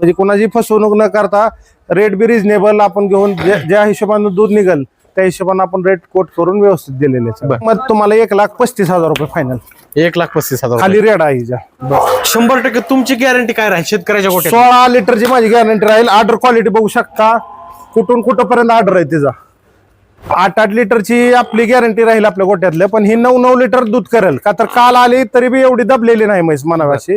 म्हणजे कोणाची फसवणूक न करता रेट बी रिजनेबल आपण घेऊन ज्या हिशोबानं दूध निघल त्या हिशोबाने आपण रेट कोट करून व्यवस्थित दिलेले. मग तुम्हाला एक लाख पस्तीस हजार रुपये फायनल एक लाख पस्तीस हजार खाली रेट आहे. शंभर टक्के तुमची गॅरंटी काय राहील? शेतकऱ्याच्या गोट्यात? सोळा लिटरची माझी गॅरंटी राहील. ऑर्डर क्वालिटी बघू शकता. कुठून कुठंपर्यंत ऑर्डर आहे तिचा. आठ आठ लिटरची आपली गॅरंटी राहील आपल्या गोट्यातल्या पण ही नऊ नऊ लिटर दूध करेल. का तर काल आली तरी बी एवढी दबलेली नाही म्हैस मनावाशी.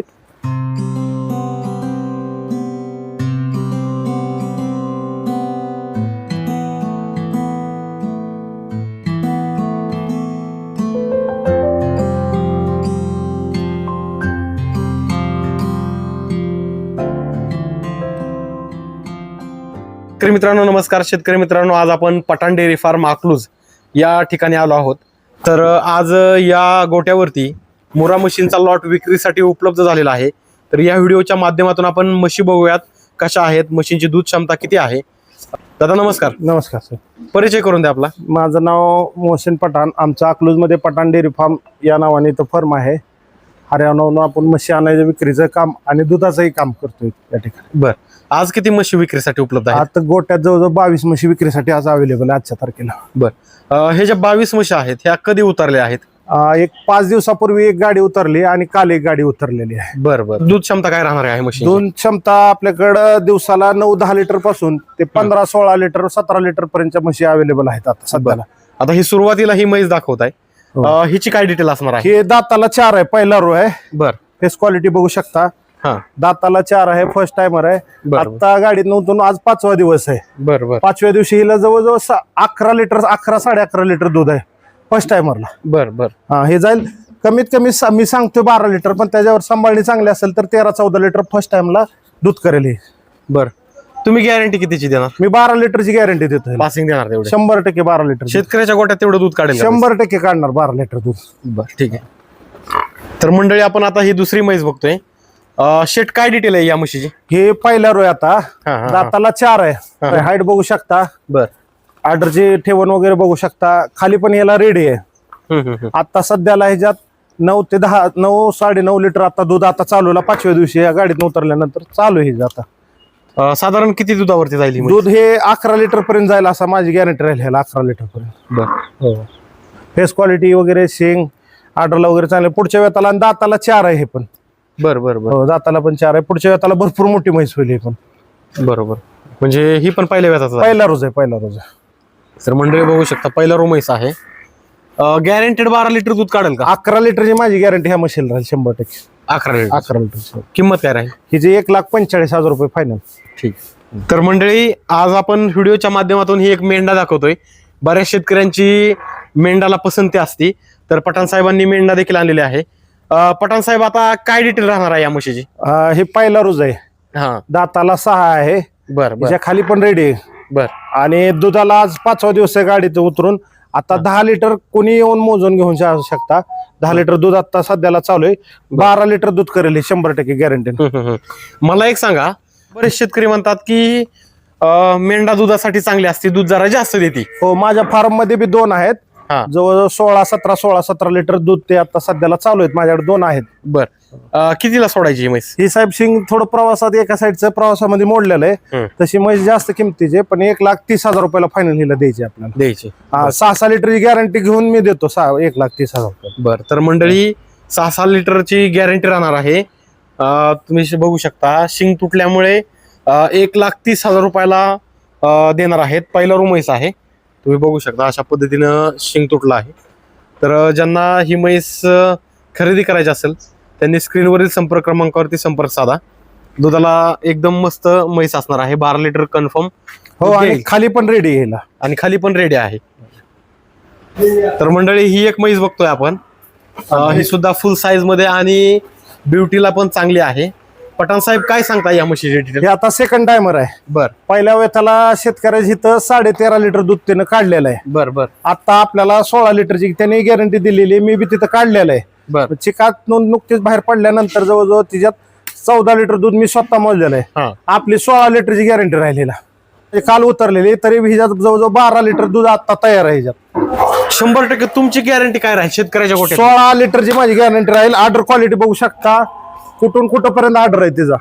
शेतकरी मित्रांनो नमस्कार. शेतकरी मित्रांनो आज आपण पठाण डेअरी फार्म अकलूज या ठिकाणी आलो आहोत. तर आज या गोट्यावरती मुरा मशीनचा लॉट विक्रीसाठी उपलब्ध झालेला आहे. तर या व्हिडिओच्या माध्यमातून आपण म्हशी बघूयात कशा आहेत मशीनची दूध क्षमता किती आहे. दादा नमस्कार. नमस्कार सर. परिचय करून द्या आपला. माझं नाव मोहसिन पठाण. आमचं अकलूजमध्ये पठाण डेअरी फार्म या नावाने इथं फर्म आहे. हरियाणावरून आपण म्हशी आणायचं विक्रीचं काम आणि दुधाचंही काम करतोय या ठिकाणी. बर. आज किती म्हशी विक्रीसाठी उपलब्ध आहेत? आता गोट्यात जवळजवळ बावीस म्हशी विक्रीसाठी आज अवेलेबल आहे आजच्या तारखेला. बर. अ, हे ज्या बावीस म्हशी आहेत ह्या कधी उतरल्या आहेत? अं, एक पाच दिवसापूर्वी एक गाडी उतरली आणि काल एक गाडी उतरलेली आहे. बर बर. दूध क्षमता काय राहणार आहे म्हशी दोन क्षमता आपल्याकडं दिवसाला नऊ दहा लिटरपासून ते पंधरा सोळा लिटर सतरा लिटर पर्यंतच्या म्हशी अवेलेबल आहेत आता सध्याला. आता ही सुरुवातीला ही म्हैस दाखवत आहे. अ, हिची काय डिटेल असणार आहे? हे दाताला चार आहे पहिला रो आहे. बर. फेस क्वालिटी बघू शकता. हा. दाताला चार आहे फर्स्ट टाइमर आहे. बरोबर. आता गाडीत नव्हतं आज पाचवा दिवस आहे. बर बर. पाचव्या दिवशी हिला जवळजवळ सा- अकरा लिटर अकरा साडे अकरा लिटर दूध आहे फर्स्ट टायमरला बर बर. हा हे जाईल. कमीत कमी सा- मी सांगतोय बारा लिटर पण त्याच्यावर सांभाळणी चांगली असेल तर तेरा चौदा लिटर फर्स्ट टाइमला दूध करेल हे. बर. तुम्ही गॅरंटी कितीची देणार? मी बारा लिटरची गॅरंटी देतो. पासिंग देणार तेवढे. शंभर टक्के बारा लिटर शेतकऱ्याच्या गोट्यात तेवढं दूध काढेल का? शंभर टक्के काढणार बारा लिटर दूध. बर ठीक आहे. तर मंडळी आपण आता ही दुसरी म्हैस बघतोय. अ, शेट काय डिटेल आहे या म्हशीची? हे पहिला रोय आता. हा, हा. दाताला चार आहे. हाईट बघू शकता. बर. ऑर्डरचे ठेवण वगैरे बघू शकता. खाली पण याला रेडी आहे. आता सध्याला ह्याच्यात नऊ ते दहा नऊ साडे नऊ लिटर आता दूध आता चालूला पाचव्या दिवशी या गाडीत उतरल्यानंतर चालू आहे हे आता. अ, साधारण किती दुधावरती जाईल ही म्हैस? दूध हे अकरा लिटर पर्यंत जाईल असा माझी गॅरंटी राहील ह्याला अकरा लिटर पर्यंत. बर. फेस क्वालिटी वगैरे शेंग ऑर्डरला वगैरे चांगले. पुढच्या वेताला आणि दाताला चार आहे हे पण. बर बर बर. हो दाताला पण चार आहे. पुढच्या वेताला भरपूर मोठी म्हैस होईल हे पण. बरोबर. म्हणजे ही पण पहिल्या व्याजाचा पहिला रोज आहे पहिला रोज आहे. तर मंडळी बघू शकता पहिला रो म्हैस आहे. गॅरंटेड बारा लिटर दूध काढेल का? अकरा लिटरची माझी गॅरंटी ह्या मशीन राहील शंभर टक्के. अकरा लिटर अकरा लिटरची किंमत काय राहील? हिचे एक लाख पंचेचाळीस हजार रुपये फायनल ठीक. तर मंडळी आज आपण व्हिडिओच्या माध्यमातून ही एक मेंढा दाखवतोय. बऱ्याच शेतकऱ्यांची मेंढाला पसंती असती तर पठाण साहेबांनी मेंढा देखील आणलेली आहे. पठाण साहेब आता काय डिटेल राहणार आहे या म्हशीची? हे पहिला रोज आहे. हा. दाताला सहा आहे. बर बर. हिच्या खाली पण रेडी आहे. बर. आणि दुधाला आज पाचवा दिवस आहे गाडीत उतरून. आता दहा लिटर कोणी येऊन मोजून घेऊन जा- शकता. दहा लिटर दूध आता सध्याला चालू आहे. बारा. लिटर दूध करेल हे शंभर टक्के गॅरंटी. मला एक सांगा बरेच शेतकरी म्हणतात की अं, मेंढा दुधासाठी चांगली असते दूध जरा जास्त देते. हो माझ्या फार्ममध्ये बी दोन आहेत. हा. जवळजवळ सोळा सतरा सोळा सतरा लिटर दूध ते आता सध्याला चालू आहेत. माझ्याकडे दोन आहेत. बर. अं, कितीला सोडायची ही म्हैस? ही साहेब सिंग थोडं प्रवासात एका साईडचं प्रवासामध्ये मोडलेलं आहे. हम्म. तशी म्हैस जास्त किमतीची आहे, पण एक लाख तीस हजार रुपयाला फायनल हिला द्यायची आपल्याला. द्यायची. हा, सहा सहा लिटरची गॅरंटी घेऊन मी देतो सहा एक लाख तीस हजार रुपये. बर तर मंडळी सहा सहा लिटरची गॅरंटी राहणार आहे. अं, तुम्ही शे- बघू शकता शिंग तुटल्यामुळे अं, एक लाख तीस हजार रुपयाला अं, देणार आहेत. पहिला रूम म्हैस आहे. तुम्ही बघू शकता अशा पद्धतीनं शिंग तुटला आहे. तर अं, ज्यांना ही म्हैस अं, खरेदी करायची असेल त्यांनी स्क्रीनवरील संपर्क क्रमांकावरती संपर्क साधा. दुधाला एकदम मस्त म्हैस असणार आहे बारा लिटर कन्फर्म. हो आणि खाली पण रेडी आहे आणि खाली पण रेडी आहे. तर मंडळी ही एक म्हैस बघतोय आपण. ही सुद्धा फुल साईजमध्ये आणि ब्युटीला पण चांगली आहे. पठाण साहेब काय सांगता या म्हशीची डिटेल हे आता सेकंड टायमर आहे. बर. पहिल्या वेळेला शेतकऱ्याची इथं साडे तेरा लिटर दूध त्यानं काढलेलं आहे. बर बर. आता आपल्याला सोळा लिटरची त्यांनी गॅरंटी दिलेली आहे. मी बी तिथं काढलेलं आहे. बर. चिकात नोंद नुकतीच बाहेर पडल्यानंतर जवळजवळ तिच्यात चौदा लिटर दूध मी स्वतः मोजलेलं आहे. हा. आपली सोळा लिटरची गॅरंटी राहिलेला म्हणजे काल उतरलेली तरी हिच्यात जवळजवळ बारा लिटर दूध आता तयार आहे हिच्यात. शंभर टक्के तुमची गॅरंटी काय राहील? शेतकऱ्याच्या गोट्यात सोळा लिटरची माझी गॅरंटी राहील. ऑर्डर क्वालिटी बघू शकता. कुठून कुठंपर्यंत ऑर्डर आहे तिचा?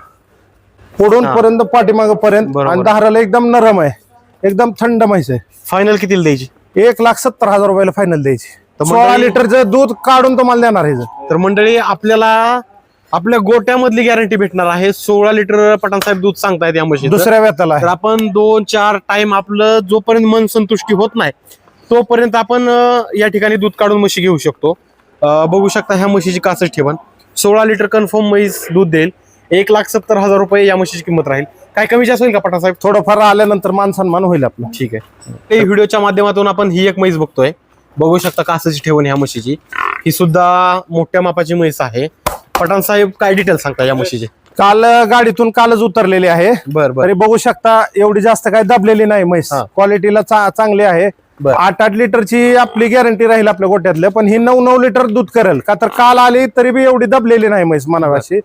पुढून पर्यंत पाठीमाग पर्यंत बरोबर. आणि दाराला एकदम नरम आहे. एकदम थंड म्हैस आहे. फायनल कितीला द्यायची? एक लाख सत्तर हजार रुपयाला फायनल द्यायची. सोळा मंडळी- लिटरचं दूध काढून तुम्हाला देणार आहे तर मंडळी आपल्याला आपल्या गोट्यामधली गॅरंटी भेटणार आहे. सोळा लिटर पठाण साहेब दूध सांगतायत या म्हशीचं दुसऱ्या व्यताला तर आहे आपण दोन चार टाइम आपलं जोपर्यंत मन संतुष्टी होत नाही तोपर्यंत आपण अं, या ठिकाणी दूध काढून म्हशी घेऊ शकतो. अं, बघू शकता ह्या म्हशीची कासच ठेवण. सोळा लिटर कन्फर्म म्हैस दूध देईल. एक लाख सत्तर हजार रुपये या म्हशीची किंमत राहील. काय कमी जास्त होईल का पठाण साहेब? थोडंफार आल्यानंतर मान सन्मान होईल आपला. ठीक आहे. ते व्हिडिओच्या माध्यमातून आपण ही एक म्हैस बघतोय. बघू शकता कासाची ठेवण ह्या म्हशीची. ही सुद्धा मोठ्या मापाची म्हैस आहे. पठाण साहेब काय डिटेल सांगता या म्हशीचे? काल गाडीतून कालच उतरलेली आहे. बर बर. बघू शकता एवढी जास्त काही दबलेली नाही म्हैस. हा. क्वालिटीला चा- चांगली आहे. आठ आठ लिटरची आपली गॅरंटी राहील आपल्या गोट्यातलं पण ही नऊ नऊ लिटर दूध करेल. का तर काल आली तरी बी एवढी दबलेली नाही म्हैस मनावाशी.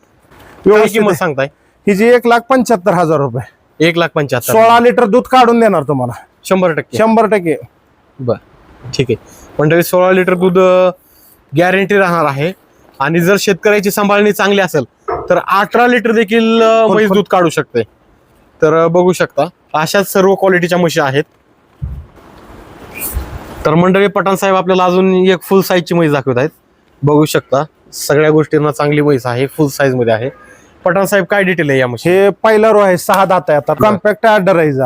किंमत. सांगताय? ही जी एक लाख पंच्याहत्तर हजार रुपये. एक लाख पंच्याहत्तर. सोळा लिटर दूध काढून देणार तुम्हाला. शंभर टक्के. शंभर टक्के. बर. ठीक आहे. मंडळी सोळा लिटर दूध गॅरंटी राहणार आहे. आणि जर शेतकऱ्याची सांभाळणी चांगली असेल तर अठरा लिटर देखील म्हैस दूध काढू शकते. तर बघू शकता. अशाच सर्व क्वालिटीच्या म्हशी आहेत. तर मंडळी पठाण साहेब आपल्याला अजून एक फुल साईजची म्हैस दाखवत आहेत. बघू शकता सगळ्या गोष्टींना चांगली म्हैस आहे फुल साईजमध्ये आहे. पठाण साहेब काय डिटेल आहे या म्हशी हे पहिला रो आहे सहा दात आहे आता. कॉम्पॅक्ट ऑर्डर आहे हिचा.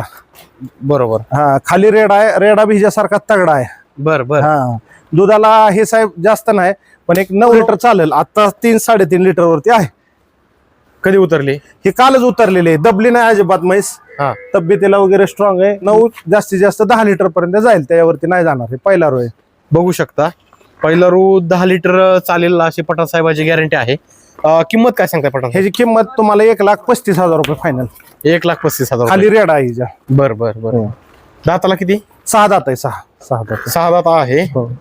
बरोबर. हा खाली रेड आहे रेडा हिच्यासारखा तगडा आहे. बर बर. हा दुधाला हे साहेब जास्त नाही पण एक नऊ लिटर चालेल. आता तीन साडेतीन लिटर वरती आहे. कधी उतरली? हे कालच उतरलेले आहे. दबली नाही अजिबात म्हैस. तब्येतीला वगैरे स्ट्रॉंग आहे. नऊ जास्तीत जास्त दहा लिटर पर्यंत जाईल त्याच्यावरती नाही जाणार हे पहिला रो आहे. बघू शकता. पहिला रू दहा लिटर चालेल अशी पठाण साहेबाची गॅरंटी आहे. अं, किंमत काय सांगताय पठाण? ह्याची किंमत तुम्हाला एक लाख पस्तीस हजार रुपये फायनल एक लाख पस्तीस हजार खाली रेड आहे हिच्या. बर बर बर. हो. दाताला किती? सहा दात आहे सहा. सहा दात सहा दात आहे. हो.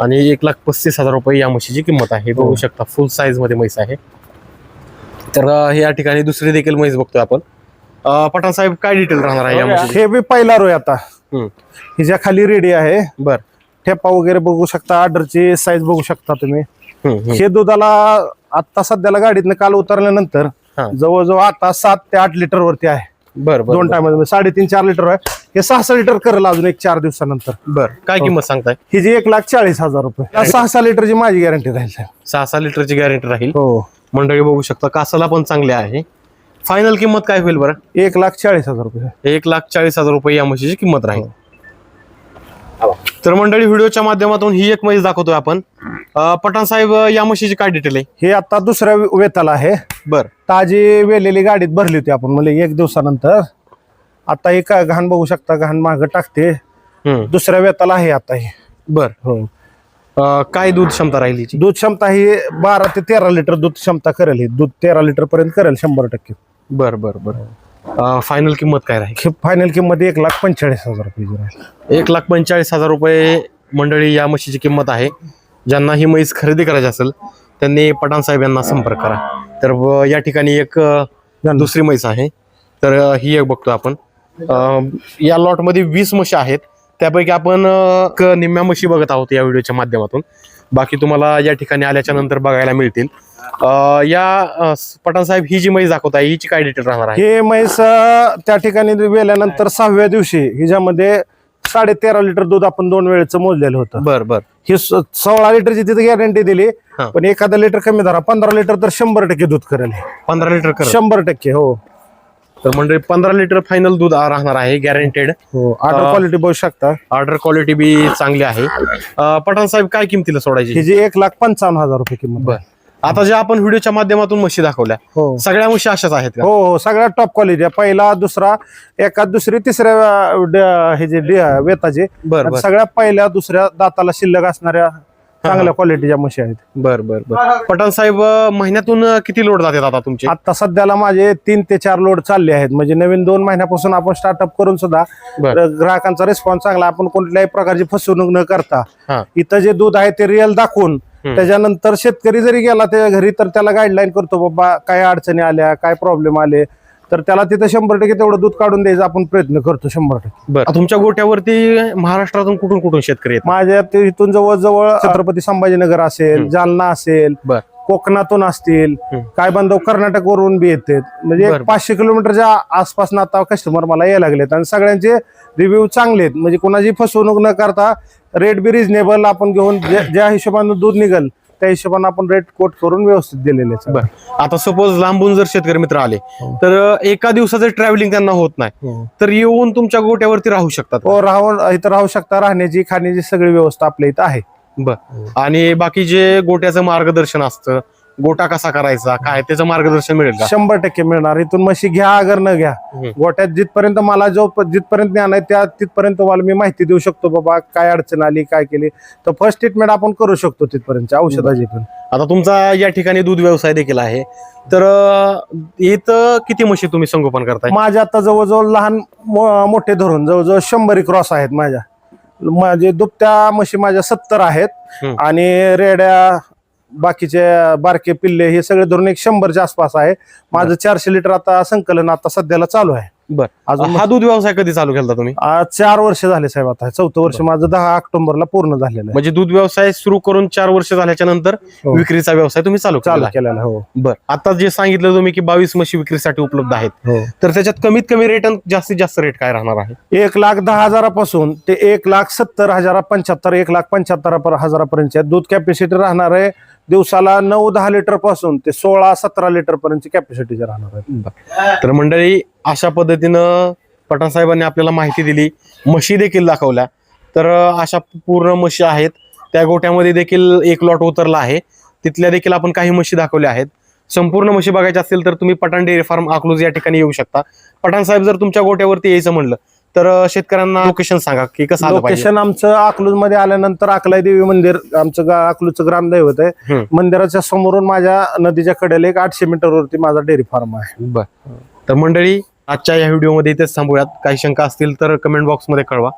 आणि एक लाख पस्तीस हजार रुपये या म्हशीची किंमत आहे. बघू शकता फुल साईजमध्ये म्हैस आहे. तर अं, या ठिकाणी दुसरी देखील म्हैस बघतोय आपण. पठाण साहेब काय डिटेल राहणार आहे हे बी पहिला रो आहे आता. हम्म. हिच्या खाली रेडी आहे बर. ठेपा वगैरे बघू शकता ऑर्डरची साईज बघू शकता तुम्ही. हे दुधाला आता सध्याला गाडीतनं काल उतरल्यानंतर हा. जवळजवळ आता सात ते आठ लिटर वरती आहे. बर दोन टायम साडेतीन चार लिटर आहे. हे सहा सहा लिटर करेल अजून एक चार दिवसानंतर. बर. काय किंमत सांगताय? ही जी एक लाख चाळीस हजार रुपये. सहा सहा लिटरची माझी गॅरंटी राहील. सहा सहा लिटरची गॅरंटी राहील? हो. मंडळी बघू शकता कासाला पण चांगले आहे. फायनल किंमत काय होईल बरं? एक लाख चाळीस हजार रुपये. एक लाख चाळीस हजार रुपये या म्हशीची किंमत राहील. तर मंडळी व्हिडिओच्या माध्यमातून ही एक म्हैस दाखवतोय आपण. अं, पठाण साहेब या म्हशीची काय डिटेल आहे? हे आता दुसऱ्या वेताला आहे. बर. ताजी वेलेली गाडीत भरली होती आपण म्हणजे एक दिवसानंतर. आता हे काय घाण बघू शकता घाण मागं टाकते. हम्म, दुसऱ्या वेताला आहे आता हे. बर. हो. अं, काय दूध क्षमता राहील हिची दूध क्षमता ही बारा ते तेरा लिटर दूध क्षमता करेल ही. दूध तेरा लिटर पर्यंत करेल शंभर टक्के. बर बर बर. फायनल किंमत काय राहील? फायनल किंमत एक लाख पंचेचाळीस हजार रुपये राहील. एक लाख पंचेचाळीस हजार रुपये मंडळी या म्हशीची किंमत आहे. ज्यांना ही म्हैस खरेदी करायची असेल त्यांनी पठाण साहेब यांना संपर्क करा. तर या ठिकाणी एक दुसरी म्हैस आहे. तर ही एक बघतो आपण. या लॉटमध्ये वीस म्हशी आहेत. त्यापैकी आपण निम्म्या म्हशी बघत आहोत या व्हिडिओच्या माध्यमातून. बाकी तुम्हाला या ठिकाणी आल्याच्यानंतर बघायला मिळतील. अं, या पठाण साहेब ही जी म्हैस दाखवत आहे हिची काय डिटेल राहणार आहे? हे म्हैस अं, त्या ठिकाणी गेल्यानंतर सहाव्या दिवशी हिच्यामध्ये साडे तेरा लिटर दूध आपण दोन वेळेचं मोजलेलं होतं. बर बर. ही स- सोळा लिटरची तिथे गॅरंटी दिली हा. पण एखादा लिटर कमी धरा पंधरा लिटर तर शंभर टक्के दूध करेल हे. पंधरा लिटर कर शंभर टक्के हो. तर मंडळी पंधरा लिटर फायनल दूध राहणार आहे गॅरंटेड हो ऑर्डर क्वालिटी बघू शकता. ऑर्डर क्वालिटी बी चांगली आहे. अं, पठाण साहेब काय किमतीला सोडायची? ही जी एक लाख पंचावन्न हजार रुपये किंमत बर. आता ज्या आपण व्हिडिओच्या माध्यमातून म्हशी दाखवल्या हो. सगळ्या म्हशी अशाच आहेत का? हो हो सगळ्यात टॉप क्वालिटी आहे. पहिला दुसरा एकात दुसरी तिसऱ्या अं, ड- हे जे डि- वेताचे बर बर. सगळ्या पहिल्या दुसऱ्या दाताला शिल्लक असणाऱ्या चांगल्या क्वालिटीच्या म्हशी आहेत. बर बर बर. पठाण साहेब अं, महिन्यातून अं, किती लोड जातात आता तुमचे? आता सध्याला माझे तीन ते चार लोड चालले आहेत. म्हणजे नवीन दोन महिन्यापासून आपण स्टार्टअप करून सुद्धा बर. ग्राहकांचा रिस्पॉन्स चांगला. आपण कोणत्याही प्रकारची फसवणूक न करता हा. इथं जे दूध आहे ते रिअल दाखवून. त्याच्यानंतर शेतकरी जरी गेला त्या घरी तर त्याला गाईडलाईन करतो बाबा काय अडचणी आल्या काय प्रॉब्लेम आले? तर त्याला तिथं शंभर टक्के तेवढं दूध काढून द्यायचा आपण प्रयत्न करतो शंभर टक्के. बर. तुमच्या गोट्यावरती महाराष्ट्रातून कुठून कुठून शेतकरी येतात? माझ्या ते इथून जवळजवळ छत्रपती संभाजीनगर असेल जालना असेल बर. कोकणातून असतील. काय बांधव कर्नाटकवरून बी येतात म्हणजे. पाचशे किलोमीटरच्या आसपास आता कस्टमर मला यायला लागलेत. आणि सगळ्यांचे रिव्ह्यू चांगले आहेत. म्हणजे कोणाची फसवणूक न करता रेट बी रिजनेबल आपण घेऊन ज्या हिशोबानं दूध निघल त्या हिशोबाने आपण रेट कोट करून व्यवस्थित दिलेले आता सपोज लांबून जर शेतकरी मित्र आले हो. तर एका दिवसाचं ट्रॅव्हलिंग त्यांना होत नाही. हो. तर येऊन तुमच्या गोट्यावरती राहू शकतात हो राहून इथं राहू शकता. राहण्याची खाण्याची सगळी व्यवस्था आपल्या इथं आहे. बर. आणि बाकी जे गोट्याचं मार्गदर्शन असतं गोटा कसा करायचा काय त्याचं मार्गदर्शन मिळेल का? शंभर टक्के मिळणार. इथून म्हशी घ्या अगर न घ्या. गोट्यात जिथपर्यंत मला जो जिथपर्यंत ज्ञान आहे त्या तिथपर्यंत तुम्हाला मी माहिती देऊ शकतो बाबा काय अडचण आली काय केली. तर फर्स्ट ट्रीटमेंट आपण करू शकतो तिथपर्यंत औषधाची पण. आता तुमचा या ठिकाणी दूध व्यवसाय देखील आहे. तर इथं किती म्हशी तुम्ही संगोपन करताय? माझ्या आता जवळजवळ लहान मोठे धरून जवळजवळ शंभर क्रॉस आहेत माझ्या. माझे दुभत्या म्हशी माझ्या सत्तर आहेत. हम्म. आणि रेड्या बाकीचे बारके पिल्ले हे सगळे धरून एक शंभरच्या आसपास आहे. माझं चारशे लिटर आता संकलन आता सध्याला चालू आहे. बर. अजून हा दूध व्यवसाय कधी चालू केला तुम्ही? आज चार वर्ष झाले साहेब आता. चौथं वर्ष माझं दहा ऑक्टोबरला पूर्ण झालेलं आहे. म्हणजे दूध व्यवसाय सुरू करून चार वर्ष झाल्याच्यानंतर हो. विक्रीचा व्यवसाय तुम्ही चालू चालू केला केलेलं आहे, हो. बर. आता जे सांगितलं तुम्ही की बावीस म्हशी विक्रीसाठी उपलब्ध आहेत हो. तर त्याच्यात कमीत कमी रेट आणि जास्तीत जास्त रेट काय राहणार आहे? एक लाख दहा हजारापासून ते एक लाख सत्तर हजार पंच्याहत्तर एक लाख पंच्याहत्तर हजारापर्यंत दूध कॅपॅसिटी राहणार आहे दिवसाला नऊ दहा लिटरपासून ते सोळा सतरा लिटर पर्यंत कॅपॅसिटी राहणार आहे तर मंडळी अशा पद्धतीनं पठाण साहेबांनी आपल्याला माहिती दिली. म्हशी देखील दाखवल्या. तर अशा पूर्ण म्हशी आहेत. त्या गोट्यामध्ये देखील एक लॉट उतरला आहे. तिथल्या देखील आपण काही म्हशी दाखवल्या आहेत. संपूर्ण म्हशी बघायच्या असतील तर तुम्ही पठाण डेअरी फार्म अकलूज या ठिकाणी येऊ शकता. पठाण साहेब जर तुमच्या गोट्यावरती यायचं म्हणलं तर शेतकऱ्यांना लोकेशन सांगा की कसं आलं पाहिजे. लोकेशन आमचं अकलूजमध्ये आल्यानंतर अकलाई देवी मंदिर आमचं गा- अकलूजचं ग्रामदैवत आहे. हम्म. मंदिराच्या समोरून माझ्या नदीच्या कडेला एक आठशे मीटरवरती माझा डेअरी फार्म आहे. बर. तर मंडळी आजच्या या व्हिडिओमध्ये इथेच थांबूयात. काही शंका असतील तर कमेंट बॉक्समध्ये कळवा.